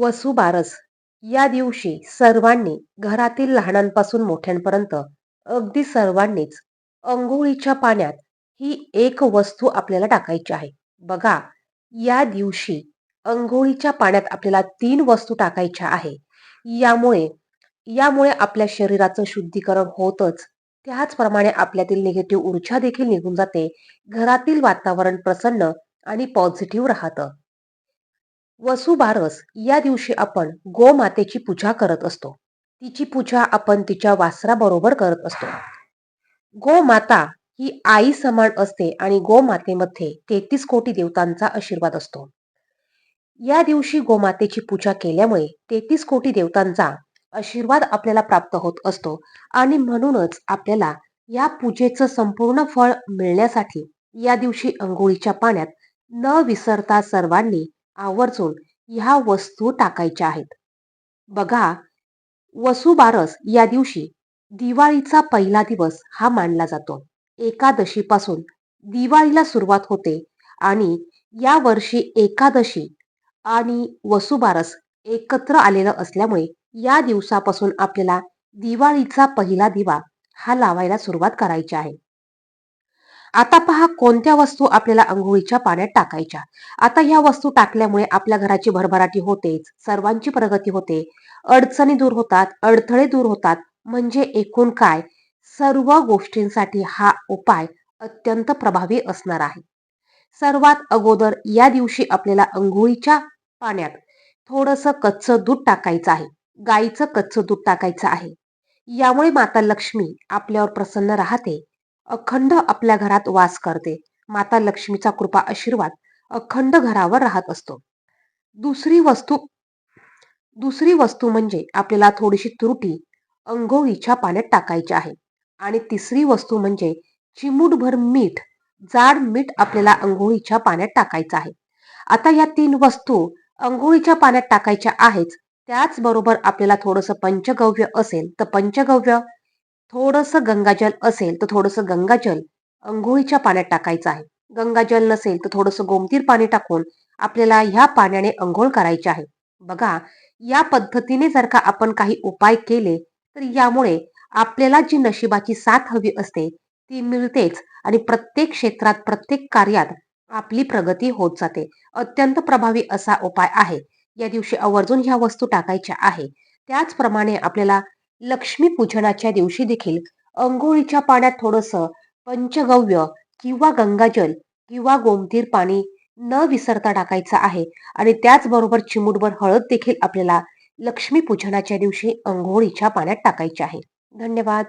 वसुबारस. या दिवशी सर्वांनी घरातील लहानांपासून मोठ्यांपर्यंत अगदी सर्वांनीच अंघोळीच्या पाण्यात ही एक वस्तू आपल्याला टाकायची आहे. बघा या दिवशी अंघोळीच्या पाण्यात आपल्याला तीन वस्तू टाकायच्या आहे. यामुळे यामुळे आपल्या शरीराचं शुद्धीकरण होतच. त्याचप्रमाणे आपल्यातील निगेटिव्ह ऊर्जा देखील निघून जाते. घरातील वातावरण प्रसन्न आणि पॉझिटिव्ह राहतं. वसुबारस या दिवशी आपण गोमातेची पूजा करत असतो. तिची पूजा आपण तिच्या वासराबरोबर करत असतो. गोमाता ही आई समान असते आणि गोमातेमध्ये तेहतीस कोटी देवतांचा आशीर्वाद असतो. या दिवशी गोमातेची पूजा केल्यामुळे तेहतीस कोटी देवतांचा आशीर्वाद आपल्याला प्राप्त होत असतो आणि म्हणूनच आपल्याला या पूजेचं संपूर्ण फळ मिळण्यासाठी या दिवशी अंघोळीच्या पाण्यात न विसरता सर्वांनी आवर्जून ह्या वस्तू टाकायच्या आहेत. बघा वसुबारस या दिवशी दिवाळीचा पहिला दिवस हा मानला जातो. एकादशीपासून दिवाळीला सुरुवात होते आणि या वर्षी एकादशी आणि वसुबारस एकत्र आलेलं असल्यामुळे या दिवसापासून आपल्याला दिवाळीचा पहिला दिवा हा लावायला सुरुवात करायची आहे. आता पहा कोणत्या वस्तू आपल्याला आंघोळीच्या पाण्यात टाकायच्या. आता ह्या वस्तू टाकल्यामुळे आपल्या घराची भरभराटी होतेच सर्वांची प्रगती होते. अडचणी दूर होतात अडथळे दूर होतात. म्हणजे एकूण काय? सर्व गोष्टींसाठी हा उपाय अत्यंत प्रभावी असणार आहे. सर्वात अगोदर या दिवशी आपल्याला अंघोळीच्या पाण्यात थोडस कच्चं दूध टाकायचं आहे. गाईचं कच्चं दूध टाकायचं आहे. यामुळे माता लक्ष्मी आपल्यावर प्रसन्न राहते. अखंड आपल्या घरात वास करते. माता लक्ष्मीचा कृपा आशीर्वाद अखंड घरावर राहत असतो. दुसरी वस्तू दुसरी वस्तू म्हणजे आपल्याला थोडीशी त्रुटी अंघोळीच्या पाण्यात टाकायची आहे. आणि तिसरी वस्तू म्हणजे चिमूटभर मीठ जाड मीठ आपल्याला अंघोळीच्या पाण्यात टाकायचं आहे. आता या तीन वस्तू अंघोळीच्या पाण्यात टाकायच्या आहेच. त्याचबरोबर आपल्याला थोडंसं पंचगव्य असेल तर पंचगव्य थोडंसं गंगाजल असेल तर थोडंसं गंगाजल अंघोळीच्या पाण्यात टाकायचं आहे. गंगाजल नसेल तर थोडंसं गोमतीर पाणी टाकून आपल्याला ह्या पाण्याने अंघोळ करायचे आहे. बघा या पद्धतीने जर का आपण काही उपाय केले तर यामुळे आपल्याला जी नशिबाची साथ हवी असते ती मिळतेच आणि प्रत्येक क्षेत्रात प्रत्येक कार्यात आपली प्रगती होत जाते. अत्यंत प्रभावी असा उपाय आहे. या दिवशी आवर्जून ह्या वस्तू टाकायच्या आहे. त्याचप्रमाणे आपल्याला लक्ष्मीपूजनाच्या दिवशी देखील अंघोळीच्या पाण्यात थोडस पंचगव्य किंवा गंगाजल किंवा गोमतीर पाणी न विसरता टाकायचं आहे. आणि त्याचबरोबर चिमूटभर हळद देखील आपल्याला लक्ष्मीपूजनाच्या दिवशी अंघोळीच्या पाण्यात टाकायची आहे. धन्यवाद.